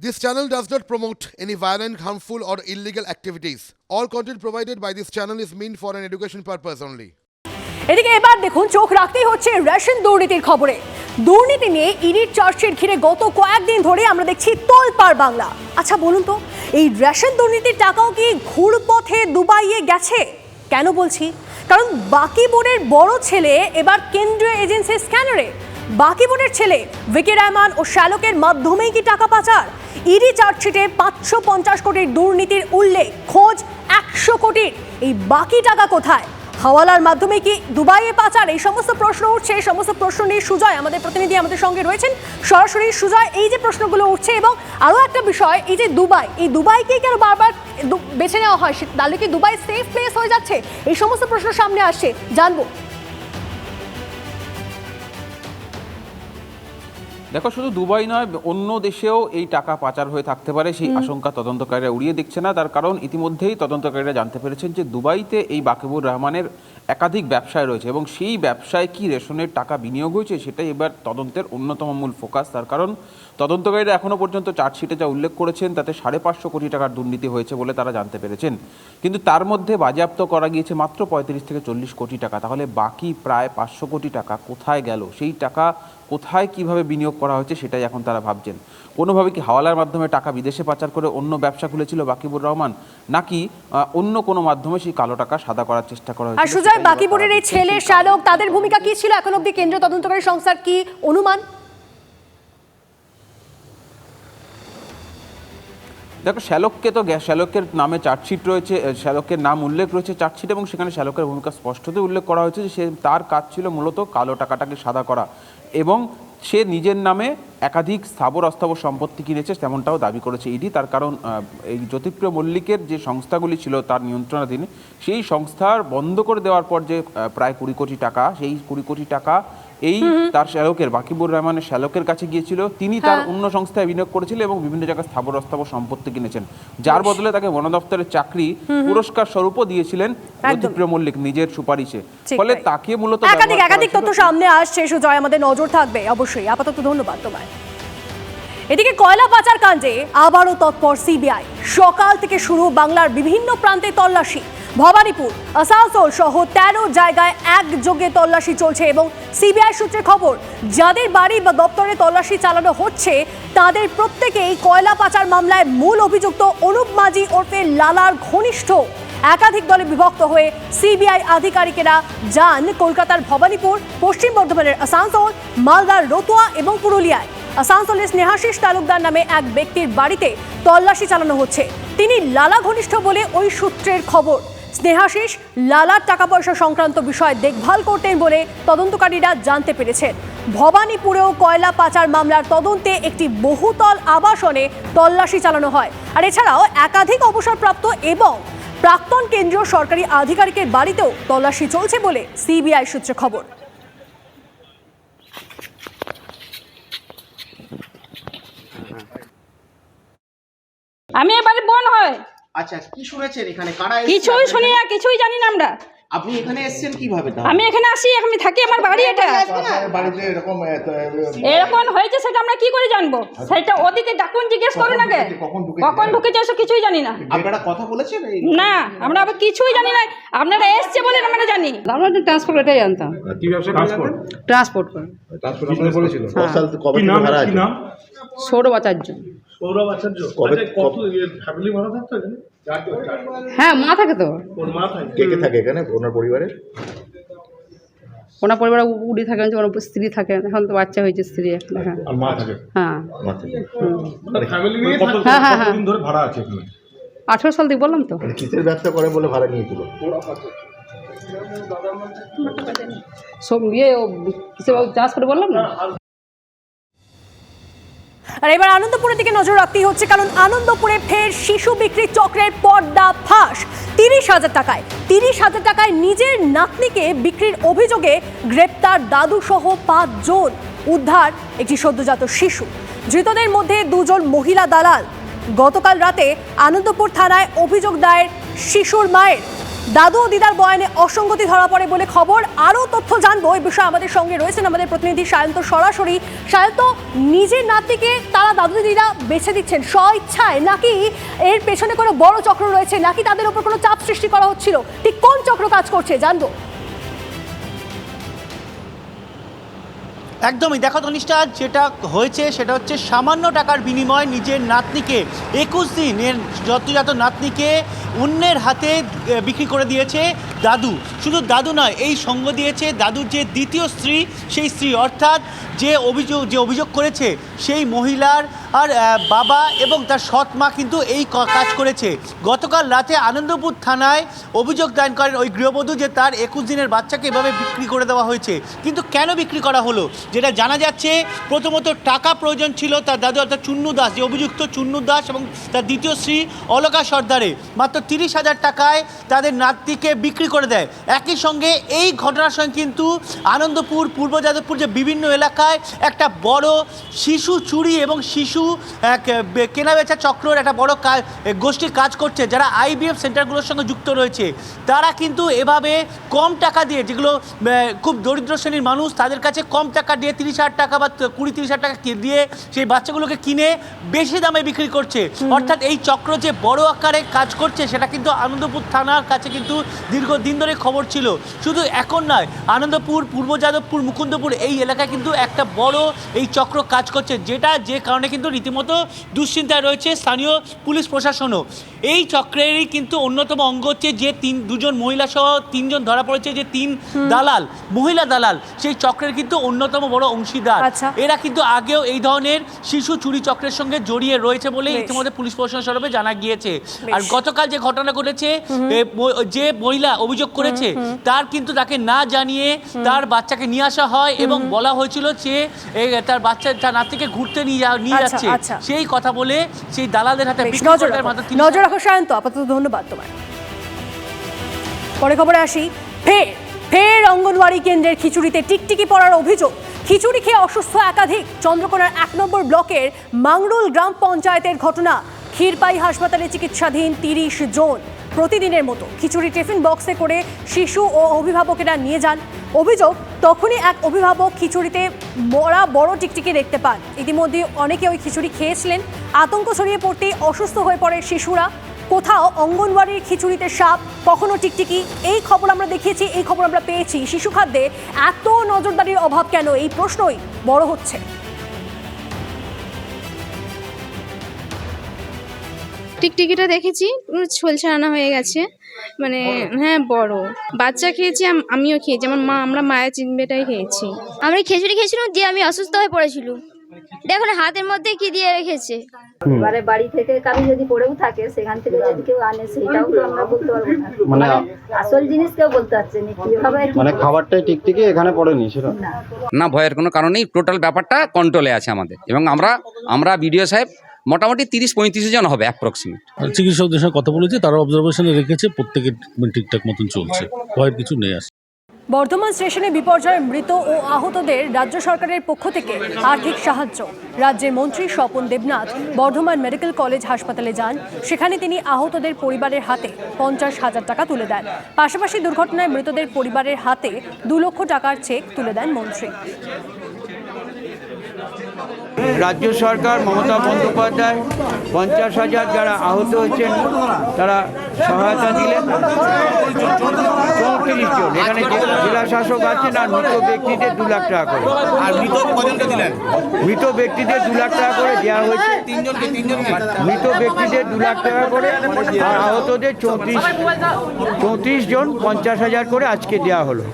This channel does not promote any violent, harmful, or illegal activities. All content provided by this channel is meant for an education purpose only. এদিকে এবার দেখুন চোখ রাখতেই হচ্ছে ration দুর্নীতির খবরে। দুর্নীতি নিয়ে ইডির চার্জশিট ঘিরে গত কয়েকদিন ধরে আমরা দেখছি তোলপাড় বাংলা। আচ্ছা বলুন তো এই রেশন দুর্নীতির টাকাও কি ঘুরপথে দুবাইয়ে গেছে? কেন বলছি? কারণ বাকি বোর্ডের বড় ছেলে এবার কেন্দ্রীয় এজেন্সির স্ক্যানারে। বাকি বোর্ডের ছেলে ভিকি রহমান ও শ্যালকের মাধ্যমেই কি টাকা পাচার? ইডি চার্জশিটে পাঁচশো পঞ্চাশ কোটির দুর্নীতির উল্লেখ, খোঁজ একশো কোটির। এই বাকি টাকা কোথায়? হাওয়ালার মাধ্যমে কি দুবাইয়ে পাচার? এই সমস্ত প্রশ্ন উঠছে, এই সমস্ত প্রশ্ন নিয়ে সুজয় আমাদের প্রতিনিধি আমাদের সঙ্গে রয়েছেন। সরাসরি সুজয়, এই যে প্রশ্নগুলো উঠছে এবং আরও একটা বিষয়, এই যে দুবাই, এই দুবাইকে কেন বারবার বেছে নেওয়া হয়? তাহলে কি দুবাই সেফ প্লেস হয়ে যাচ্ছে? এই সমস্ত প্রশ্ন সামনে আসছে, জানব। দেখো শুধু দুবাই নয় অন্য দেশেও এই টাকা পাচার হয়ে থাকতে পারে সেই আশঙ্কা তদন্তকারীরা উড়িয়ে দিচ্ছে না। তার কারণ ইতিমধ্যেই তদন্তকারীরা জানতে পেরেছেন যে দুবাইতে এই বাকিবুর রহমানের একাধিক ব্যবসায় রয়েছে এবং সেই ব্যবসায় কি রেশনের টাকা বিনিয়োগ হয়েছে সেটাই এবার তদন্তের অন্যতম মূল ফোকাস। তার কারণ তদন্তকারীরা এখনও পর্যন্ত চার্জশিটে যা উল্লেখ করেছেন তাতে সাড়ে পাঁচশো কোটি টাকার দুর্নীতি হয়েছে বলে তারা জানতে পেরেছেন। কিন্তু তার মধ্যে বাজেয়াপ্ত করা গিয়েছে মাত্র পঁয়ত্রিশ থেকে চল্লিশ কোটি টাকা। তাহলে বাকি প্রায় পাঁচশো কোটি টাকা কোথায় গেল? সেই টাকা কোথায় কীভাবে বিনিয়োগ করা হয়েছে সেটাই এখন তারা ভাবছেন। কোনোভাবে কি হাওয়ালার মাধ্যমে টাকা বিদেশে পাচার করে অন্য ব্যবসা খুলেছিল বাকিবুর রহমান? নাকি অন্য কোনো মাধ্যমে সেই কালো টাকা সাদা করার চেষ্টা করা আর হয়েছিল সুজয় সেটাই এবার বাকি বোর্ডের এই ছেলে। শ্যালক তাদের ভূমিকা কি ছিল? এখন অব্দি কেন্দ্রীয় তদন্তকারী সংস্থার কি অনুমান? দেখো শ্যালককে তো শ্যালকের নামে চার্জশিট রয়েছে শ্যালকের নাম উল্লেখ রয়েছে চার্জশিট এবং সেখানে শ্যালকের ভূমিকা স্পষ্টতই উল্লেখ করা হয়েছে যে সে তার কাজ ছিল মূলত কালো টাকাটাকে সাদা করা। এবং সে নিজের নামে একাধিক স্থাবর অস্থাবর সম্পত্তি কিনেছে, তেমনটাও দাবি করেছে ইডি তার কারণ এই জ্যোতিপ্রিয় মল্লিকের যে সংস্থাগুলি ছিল তার নিয়ন্ত্রণাধীন, সেই সংস্থার বন্ধ করে দেওয়ার পর যে প্রায় কুড়ি কোটি টাকা, সেই কুড়ি কোটি টাকা এই তার শ্যালকের বাকিবুর রহমানের শ্যালকের কাছে গিয়েছিল। তিনি তার হ্যাঁ। অন্য সংস্থায় বিনিয়োগ করেছিলেন এবং বিভিন্ন জায়গায় স্থাবর অস্থাবর সম্পত্তি কিনেছেন। যার বদলে তাকে বন দপ্তরের চাকরি পুরস্কার স্বরূপও দিয়েছিলেন জ্যোতিপ্রিয় মল্লিক নিজের সুপারিশে। ফলে তাকে মূলত একাধিক একাধিক তথ্য সামনে আসছে। সুজয় আমাদের নজর থাকবে। অবশ্যই। আপাতত ধন্যবাদ তোমায়। এদিকে কয়লা পাচার কাণ্ডে আবারও তৎপর সিবিআই। সকাল থেকে শুরু বাংলার বিভিন্ন প্রান্তে তল্লাশি। ভবানীপুর, আসানসোল সহ তেরো জায়গায় একযোগে তল্লাশি চলছে এবং সিবিআই সূত্রে খবর, যাদের বাড়ি বা দপ্তরে তল্লাশি চালানো হচ্ছে, তাদের প্রত্যেকেই কয়লা পাচার মামলায় মূল অভিযুক্ত অনুপ মাঝি ওরফে লালার ঘনিষ্ঠ। একাধিক দলে বিভক্ত হয়ে সিবিআই আধিকারিকেরা যান কলকাতার ভবানীপুর, পশ্চিম বর্ধমানের আসানসোল, মালদার রতুয়া এবং পুরুলিয়ায়। আসানসোলের স্নেহাশিস তালুকদার নামে এক ব্যক্তির বাড়িতে তল্লাশি চালানো হচ্ছে। তিনি লালা ঘনিষ্ঠ বলে ওই সূত্রের খবর। স্নেহাশিস লালার টাকা পয়সা সংক্রান্ত বিষয় দেখভাল করতেন বলে তদন্তকারীরা জানতে পেরেছেন। ভবানীপুরেও কয়লা পাচার মামলার তদন্তে একটি বহুতল আবাসনে তল্লাশি চালানো হয়। আর এছাড়াও একাধিক অবসরপ্রাপ্ত এবং প্রাক্তন কেন্দ্রীয় সরকারি আধিকারিকের বাড়িতেও তল্লাশি চলছে বলে সিবিআই সূত্রে খবর। আমি এবারে বোন হয়। আচ্ছা কি শুনেছেন এখানে? কারা কিছুই শুনি না কিছুই জানি না আমরা। আপনি এখানে এসেছেন কীভাবে তাহলে? আমি এখানে আসি আমি থাকি আমার বাড়ি এটা। বাড়িতে এরকম এরকম হয়েছে সেটা আমরা কি করে জানব? সেটা ওদিকে ডাকুন জিজ্ঞেস করুন আগে। কখন ঢুকেছে? কখন ঢুকেছে ওসব কিছুই জানি না। আপনারা কথা বলেছেন না আমরা আবার কিছুই জানি না। আপনারা এসছে বলে আমরা জানি। আমরা তো ট্রান্সপোর্ট এটাই জানতাম। কি ব্যবসা ট্রান্সপোর্ট ট্রান্সপোর্ট করে। ট্রান্সপোর্ট বলেছিল সাল কবে কি? নাম? সৌরভ আচার্য। সৌরভ আচার্য। আচ্ছা, কত ফ্যামিলি ভাড়া থাকতো হ্যাঁ মা থাকে তো। ওর মা থাকে। কে কে থাকে এখানে? ওনার পরিবারে ওনার পরিবারে উ- উড়ি থাকে ওনার স্ত্রী থাকে এখন তো বাচ্চা হয়েছে স্ত্রী একটা। হ্যাঁ। আর মা থাকে। হ্যাঁ কত হ্যাঁ, হ্যাঁ, হ্যাঁ। ভাড়া আছে আঠেরো সাল থেকে বললাম তো। মানে কিসের ব্যবসা করে বলে ভাড়া নিয়েছিল? সব ইয়ে ও কিসে ট্রান্সপোর্ট বললাম না? আর এবার আনন্দপুরের দিকে নজর রাখতেই হচ্ছে, কারণ আনন্দপুরে ফের শিশু বিক্রি চক্রের পর্দা ফাঁস। তিরিশ হাজার টাকায়, তিরিশ হাজার টাকায় নিজের নাতনিকে বিক্রির অভিযোগে গ্রেপ্তার দাদু সহ পাঁচজন। উদ্ধার একটি সদ্যজাত শিশু। ধৃতদের মধ্যে দুজন মহিলা দালাল। গতকাল রাতে আনন্দপুর থানায় অভিযোগ দায়ের শিশুর মায়ের দাদু দিদার বয়ানে অসঙ্গতি ধরা পড়ে বলে খবর। আরও তথ্য জানব। এই বিষয়ে আমাদের সঙ্গে রয়েছেন আমাদের প্রতিনিধি সায়ন্ত সরাসরি। সায়ন্ত, নিজের নাতিকে তারা দাদু দিদা বেছে দিচ্ছেন স্ব ইচ্ছায় নাকি এর পেছনে কোনো বড় চক্র রয়েছে? নাকি তাদের ওপর কোনো চাপ সৃষ্টি করা হচ্ছিল? ঠিক কোন চক্র কাজ করছে? জানব। একদমই। দেখো তনিষ্ঠা যেটা হয়েছে সেটা হচ্ছে সামান্য টাকার বিনিময়ে নিজের নাতনিকে, একুশ দিনের যত নাতনিকে অন্যের হাতে বিক্রি করে দিয়েছে। দাদু, শুধু দাদু নয়, এই সঙ্গ দিয়েছে দাদুর যে দ্বিতীয় স্ত্রী, সেই স্ত্রী, অর্থাৎ যে অভিযোগ যে অভিযোগ করেছে সেই মহিলার আর বাবা এবং তার সৎ মা কিন্তু এই কাজ করেছে। গতকাল রাতে আনন্দপুর থানায় অভিযোগ দায়ের করেন ওই গৃহবধূ যে তার একুশ দিনের বাচ্চাকে এভাবে বিক্রি করে দেওয়া হয়েছে। কিন্তু কেন বিক্রি করা হলো? যেটা জানা যাচ্ছে, প্রথমত টাকা প্রয়োজন ছিল তার দাদু, অর্থাৎ চুন্নু দাস, যে অভিযুক্ত চুন্নু দাস এবং তার দ্বিতীয় স্ত্রী অলকা সর্দারে। মাত্র তিরিশ হাজার টাকায় তাদের নাতনিকে বিক্রি করে দেয়। একই সঙ্গে এই ঘটনার সঙ্গে কিন্তু আনন্দপুর পূর্ব যাদবপুর যে বিভিন্ন এলাকায় একটা বড় শিশু চুরি এবং শিশু এক, কেনাবেচা চক্রের একটা বড় কাজ গোষ্ঠীর কাজ করছে যারা আইবিএফ সেন্টারগুলোর সঙ্গে যুক্ত রয়েছে। তারা কিন্তু এভাবে কম টাকা দিয়ে যেগুলো খুব দরিদ্র শ্রেণির মানুষ তাদের কাছে কম টাকা দিয়ে তিরিশ হাজার টাকা বা কুড়ি তিরিশ হাজার টাকা কি- দিয়ে সেই বাচ্চাগুলোকে কিনে বেশি দামে বিক্রি করছে। অর্থাৎ এই চক্র যে বড় আকারে কাজ করছে সেটা কিন্তু আনন্দপুর থানার কাছে কিন্তু দীর্ঘদিন ধরে খবর ছিল। শুধু এখন নয় আনন্দপুর পূর্ব যাদবপুর মুকুন্দপুর এই এলাকায় কিন্তু একটা বড় এই চক্র কাজ করছে যেটা যে কারণে কিন্তু রীতিমতো দুশ্চিন্তায় রয়েছে স্থানীয় পুলিশ প্রশাসনও। এই চক্রেরই কিন্তু অন্যতম অঙ্গ হচ্ছে যে তিন দুজন মহিলা সহ তিনজন ধরা পড়েছে যে তিন দালাল মহিলা দালাল সেই চক্রের কিন্তু অন্যতম বড় অংশীদার। আচ্ছা। এরা কিন্তু আগেও এই ধরনের শিশু চুরি চক্রের সঙ্গে জড়িয়ে রয়েছে বলে ইতিমধ্যে পুলিশ প্রশাসন সরবে জানা গিয়েছে। আর গতকাল যে ঘটনা ঘটেছে যে মহিলা অভিযোগ করেছে তার কিন্তু তাকে না জানিয়ে তার বাচ্চাকে নিয়ে আসা হয় এবং বলা হয়েছিল যে তার বাচ্চা তার নাতিকে ঘুরতে নিয়ে নিয়ে আচ্ছা, যাচ্ছে। আচ্ছা। সেই কথা বলে সেই দালালদের হাতে নজর রাখো মাত্র 30 সায়ন্ত আপাতত ধন্যবাদ তোমায় পরে খবরে আসি ফের ফের অঙ্গনওয়াড়ি কেন্দ্রের খিচুড়িতে টিকটিকি পড়ার অভিযোগ। খিচুড়ি খেয়ে অসুস্থ একাধিক চন্দ্রকোনার এক নম্বর ব্লকের মাংরুল গ্রাম পঞ্চায়েতের ঘটনা। ক্ষীরপাই হাসপাতালে চিকিৎসাধীন তিরিশ জন। প্রতিদিনের মতো খিচুড়ি টিফিন বক্সে করে শিশু ও অভিভাবকেরা নিয়ে যান। অভিযোগ, তখনই এক অভিভাবক খিচুড়িতে মরা বড় টিকটিকি দেখতে পান। ইতিমধ্যে অনেকে ওই খিচুড়ি খেয়েছিলেন। আতঙ্ক ছড়িয়ে পড়তেই অসুস্থ হয়ে পড়ে শিশুরা। কোথাও অঙ্গনওয়াড়ির খিচুড়িতে সাপ, কখনো টিকটিকি, এই খবর আমরা দেখিয়েছি, এই খবর আমরা পেয়েছি। শিশু খাদ্যে এত নজরদারির অভাব কেন? এই প্রশ্নই বড় হচ্ছে। টিকটিকিটা দেখেছি ছোল ছাড়ানো হয়ে গেছে। মানে হ্যাঁ বড়। বাচ্চা খেয়েছি আমিও খেয়েছি। আমার মা আমরা মায়ের চিনবেটাই খেয়েছি। আমরা খিচুড়ি খেয়েছিলাম দিয়ে আমি অসুস্থ হয়ে পড়েছিল দেখুন হাতের মধ্যে কি দিয়ে রেখেছে? এবারে বাড়ি থেকে কারও যদি পড়েও থাকে সেখান থেকে যদি কেউ আনে সেটাও তো আমরা বলতে পারব না। মানে আসল জিনিস কেউ বলতে পারছে না কীভাবে মানে খাবারটাই টিকটিকি এখানে পড়েনি সেটা? না। ভয়ের কোনো কারণ নেই। টোটাল ব্যাপারটা কন্ট্রোলে আছে আমাদের। এবং আমরা আমরা বিডিও সাহেব মোটামুটি তিরিশ পঁয়ত্রিশ জন হবে অ্যাপ্রক্সিমেট চিকিৎসকদের সঙ্গে কথা বলেছে তারা অবজারভেশনে রেখেছে প্রত্যেকের ঠিকঠাক মতন চলছে। ভয়ের কিছু নেই আসে বর্ধমান স্টেশনে বিপর্যয়ে মৃত ও আহতদের রাজ্য সরকারের পক্ষ থেকে আর্থিক সাহায্য। রাজ্যের মন্ত্রী স্বপন দেবনাথ বর্ধমান মেডিকেল কলেজ হাসপাতালে যান। সেখানে তিনি আহতদের পরিবারের হাতে পঞ্চাশ হাজার টাকা তুলে দেন। পাশাপাশি দুর্ঘটনায় মৃতদের পরিবারের হাতে দু লক্ষ টাকার চেক তুলে দেন মন্ত্রী। রাজ্য সরকার মমতা বন্দ্যোপাধ্যায় পঞ্চাশ হাজার যারা আহত হয়েছেন তারা সহায়তা দিলেন। চৌত্রিশ জন। এখানে জেলা শাসক আছেন আর মৃত ব্যক্তিদের দু লাখ টাকা করে। আর মৃত দিলেন? মৃত ব্যক্তিদের দু লাখ টাকা করে দেওয়া হয়েছে। মৃত ব্যক্তিদের দু লাখ টাকা করে আর আহতদের চৌত্রিশ চৌত্রিশ জন পঞ্চাশ হাজার করে আজকে দেওয়া হলো।